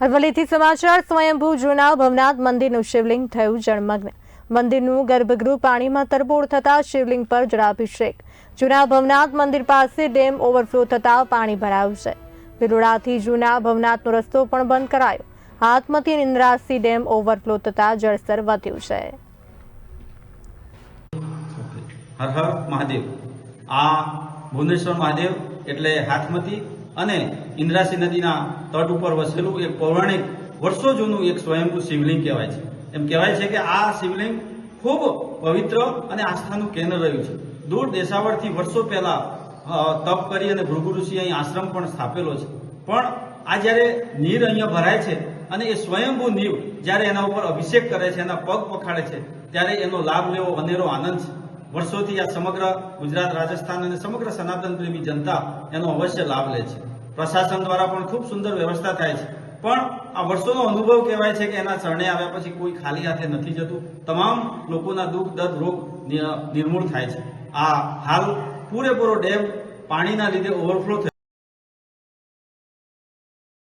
અરવલ્લીથી સમાચાર, સ્વયંભૂ જૂના ભવનાથ મંદિરનું શિવલિંગ થયું જળમગ્ન. મંદિરનું ગર્ભગૃહ પાણીમાં તરબોળ થતા શિવલિંગ પર જળાભિષેક. જૂના ભવનાથ મંદિર પાસે ડેમ ઓવરફ્લો થતા પાણી ભરાયું છે. ભિલોડાથી જૂના ભવનાથનો રસ્તો પણ બંધ કરાયો. હાથમતી અને ડેમ ઓવરફ્લો થતા જળસ્તર વધ્યું છે. હર હર મહાદેવ. આ ભુવનેશ્વર મહાદેવ એટલે હાથમતી અને ઇન્દ્રાસી નદીના તટ ઉપર વસેલું એક પૌરાણિક વર્ષો જૂનું એક સ્વયંભૂ શિવલિંગ કહેવાય છે. એમ કહેવાય છે કે આ શિવલિંગ ખૂબ પવિત્ર અને આસ્થાનું કેન્દ્ર રહ્યું છે. દૂર દેશાવરથી વર્ષો પહેલા તપ કરી અને ભૃગુ ઋષિ અહીં આશ્રમ પણ સ્થાપેલો છે. પણ આ જ્યારે નીર અહીંયા ભરાય છે અને એ સ્વયંભૂ નીવ જ્યારે એના ઉપર અભિષેક કરે છે, એના પગ પખાડે છે, ત્યારે એનો લાભ લેવો અનેરો આનંદ છે. વર્ષોથી આ સમગ્ર ગુજરાત, રાજસ્થાન અને સમગ્ર સનાતન પ્રેમી જનતા એનો અવશ્ય લાભ લે છે. પ્રશાસન દ્વારા પણ ખૂબ સુંદર વ્યવસ્થા થાય છે. પણ આ વર્ષોનો અનુભવ કહેવાય છે કે એના ચરણે આવ્યા પછી કોઈ ખાલી હાથે નથી જતું. તમામ લોકોના દુઃખ, દર્દ, રોગ નિર્મૂળ થાય છે. આ હાલ પૂરેપૂરો ડેમ પાણીના લીધે ઓવરફ્લો